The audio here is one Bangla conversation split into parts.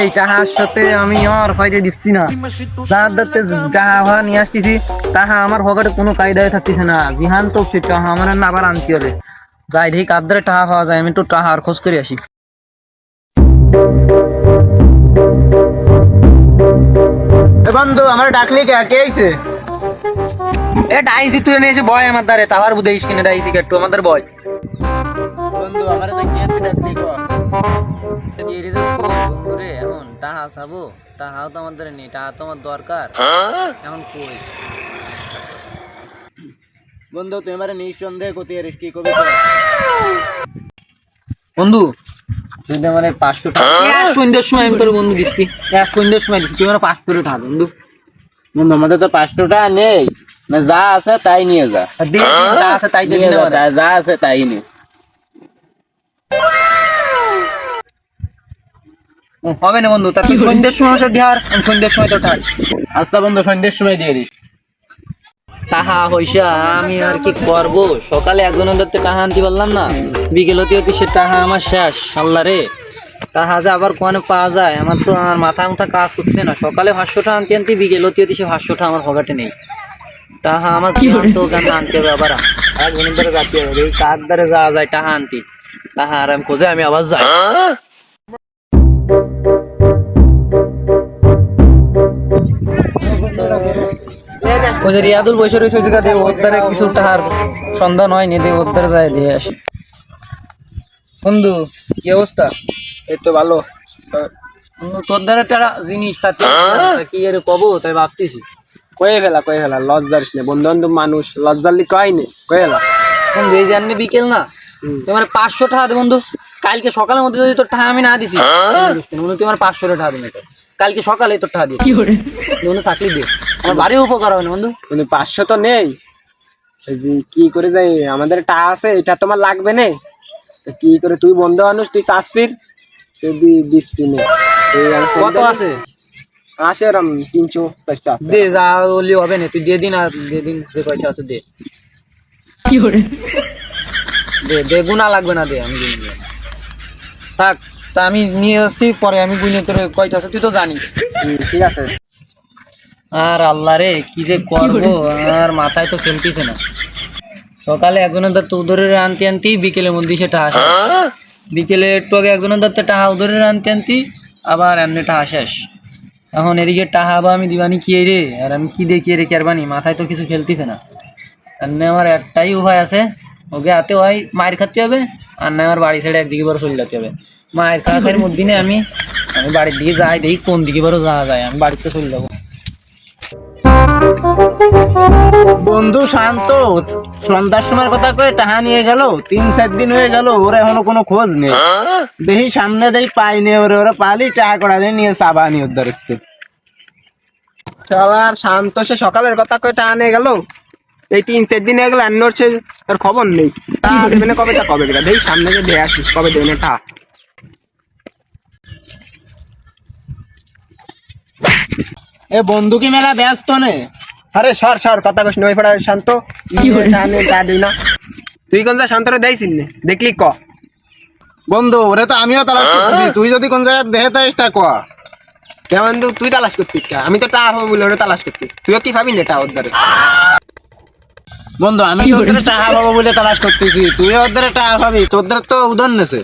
এই টাহার সাথে আমি আর হয়তো দিচ্ছি না। যার দাতে ভাড়া নিয়ে আসতেছি, তাহা আমার পকেটে কোনো কায়দায় থাকতেছে না। জিহান তো সে টাহা আমার না আবার আনতে হবে। যাই দেখি কাদ্রে টাহা পাওয়া যায়, আমি একটু টাহার খোঁজ করে আসি। বন্ধু, আমার ডাকলি কে? কে আইছে? এ ডাইসি, তুই এনে এসে বয় আমার দ্বারে। তাহার বুঝে কিনে ডাইসি একটু আমাদের বয়। বন্ধু আমার তো ডাকলি বন্ধুরে এখন চাবো টাহাও তো আমাদের নেই টাহা তোমার দরকার। এখন কই? বন্ধু তুই আমার নিঃসন্দেহে কোথায় এরিস কি কবি বন্ধু তুই তো আমার পাঁচশো টাকা এক সন্ধ্যের সময় আমি তোর বন্ধু দিচ্ছি এক সন্ধ্যের সময় দিচ্ছি তুই আমার পাঁচশো টাকা বন্ধু। বন্ধু আমাদের তো পাঁচশো টাকা নেই। না যা আছে তাই নিয়ে যা। যা আছে তাই নিয়ে যা, আছে তাই নে হবে না বন্ধু? তা তুই সন্ধ্যের সময় আসে ধার আমি সন্ধ্যের সময় তো ঠার আচ্ছা বন্ধু সন্ধ্যের সময় দিয়ে দিস। তাহা হইসা আমি আর কি করব? সকালে একজনের ধরতে টাহা আনতে পারলাম না। বিকেল হতে হতে সে টাহা আমার শেষ আল্লাহ রে। টাহা যে আবার কোয়ানে পাওয়া যায় আমার তো আমার মাথা মাথা কাজ করছে না। সকালে পাঁচশোটা আনতে আনতে বিকেল হতে হতে সে পাঁচশোটা আমার পকেটে নেই। টাহা আমার কি তো ওখানে আনতে হবে আবার। একজনের ধরে যাতে হবে এই কার দ্বারে যাওয়া যায় টাহা আনতে? টাহা আর আমি খোঁজে আমি আবার যাই। ওই যে রিয়াদুল বসে রয়েছে ওই জায়গাতে ওর কিছু টাহার সন্ধান হয়নি দিয়ে যায় দিয়ে আসি। বন্ধু কি অবস্থা? এই তো ভালো। তোর দ্বারা টাকা জিনিস সাথে কি এর কবো তাই ভাবতেছি। কয়ে ফেলা কয়ে ফেলা লজ্জার নে বন্ধু বান্ধব মানুষ লজ্জার লি কয় নে কয়ে ফেলা। বন্ধু এই জানি বিকেল না তোমার পাঁচশো টাকা দে বন্ধু। কালকে সকালের মধ্যে যদি তোর টাকা আমি না দিছি বন্ধু তুই আমার পাঁচশো টাকা দিবি কালকে সকালে তোর টাকা দিয়ে। কি করে? বন্ধু থাকলে দে আমার বাড়ি উপকার হবে না বন্ধু। কিন্তু পাঁচশো তো নেই। এই যে কি করে যাই আমাদের টাকা আছে এটা তোমার লাগবে নে। তো কি করে তুই বন্ধু মানুষ তুই চাচ্ছিস তুই দি- দিচ্ছি নে। এই কত আছে? আসে এরম তিনশো চারশো আছে। দে যা বললি হবে না তুই দিয়ে দিন আর দিয়ে দিন যে কয়টা আছে দে। কি দে দে গুণা লাগবে না দে আমি নিয়ে থাক। তা আমি নিয়ে আসছি পরে আমি গুনে তোর কয়টা আছে তুই তো জানিস। ঠিক আছে। আর আল্লাহ রে কি যে করব আর মাথায় তো খেলতেছে না। সকালে একজনের দত্ত উদরে আনতে আনতি বিকেলের মধ্যে সেটা আসে বিকেলে একটু আগে একজনের দত্ত টাহা উদরে আনতে আনতি আবার এমনি টাহা শেষ। এখন এদিকে টাহা বা আমি দিবানি কি রে আর আমি কি দেখি রে কেরবানি মাথায় তো কিছু খেলতেছে না। এমনি আমার একটাই উপায় আছে ওকে হাতে হয় মায়ের খাতে হবে আর না আমার বাড়ি ছেড়ে একদিকে বড় চলে যেতে হবে। মায়ের খাওয়ার মধ্যে নিয়ে আমি আমি বাড়ির দিকে যাই, দেখি কোন দিকে বড় যাওয়া যায়, আমি বাড়িতে চলে যাব। বন্ধু শান্ত, সন্ধ্যার সময় কথা কয়ে টাহা নিয়ে গেল, তিন চার দিন হয়ে গেল, ওর এখনও কোনো খোঁজ নেই। দেখি সামনে দেই পাই নে ওরে, ওরা পালি টাকা করা নিয়ে চাবা নি উদ্ধার দেখতে শালার শান্ত, সে সকালের কথা কয়ে টাকা নিয়ে গেল। এই তিন চার দিন হয়ে গেল, আর সে খবর নেই। টাকা দেবে না কবে তা, কবে দেবে দেখি সামনে যে দিয়ে আসি কবে দেবে না টাকা এ বন্ধু কি মেলা ব্যস্ত নে। আরে সর সর কথা কস নই পড়া শান্ত। কি জানে তা দিই না। তুই কোন জায়গায় শান্তরে দেইছিস নে? দেখলি ক? বন্ধু ওরে তো আমিও তালাশ করতেছি। তুই যদি কোন জায়গায় দেহে তাইস তা ক? কে বন্ধু তুই তালাশ করতিস কে? আমি তো টা হবে বলে ওরে তালাশ করতি তুইও কি ভাবি নে টা ওর দ্বারে? বন্ধু আমি দ্বারা টাকা পাবো বলে তালাশ করতেছি। তুই ওর দ্বারা টাকা পাবি তোর দ্বারা তো উদাহরণ নেছে।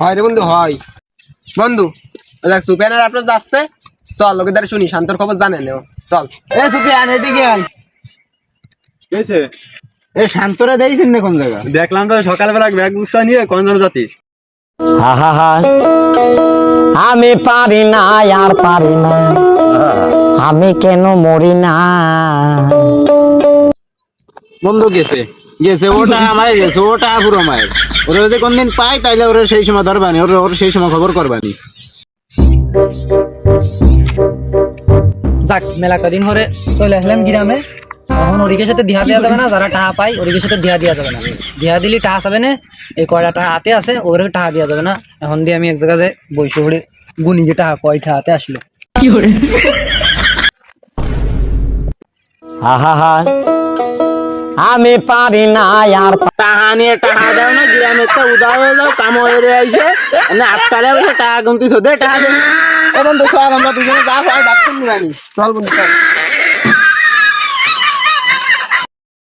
হয় রে বন্ধু হয়। বন্ধু দেখ সুপিয়ানের আপনার যাচ্ছে চল ওকে দ্বারা শুনি শান্তর খবর জানে নেও চল। এ সুপিয়ান এদিকে আয়। কেছে এ শান্তরে দেইছেন না কোন জায়গা? দেখলাম তো সকালবেলা ব্যাগ গুছা নিয়ে কঞ্জন জাতি। আহা আমি পারি না আর পারি না। আমি কেন মরি না? বন্ধু গেছে। গেছে ওটা আমার গেছে ওটা পুরো মায়ের। ওরা যদি কোনদিন পাই তাইলে ওরা সেই সময় ধরবানি ওরা ওর সেই সময় খবর করবানি। যাক মেলা কদিন হরে চলে আসলাম গ্রামে। এখন ওদিকের সাথে দিহা দেওয়া যাবে না যারা টাহা পায় ওদিকের সাথে দিহা দেওয়া যাবে না। দিহা দিলে টাহা যাবে না এই কয়টা হাতে আছে ওর টাহা দেওয়া যাবে না। এখন দিয়ে আমি এক জায়গাতে বৈশ করে গুনি যে টাকা কয় হাতে আসলো। আহা আমি পারি না আর টাহা নিয়ে টাহা দাও না গ্রামের তো উদা হয়ে যাও কাম হয়ে আইছে। মানে আটকালে বসে টাকা গুনতিস দে টাকা দে। এবং দেখো আর আমরা দুজনে যা হয় ডাক্তার নিবানি চল বন্ধু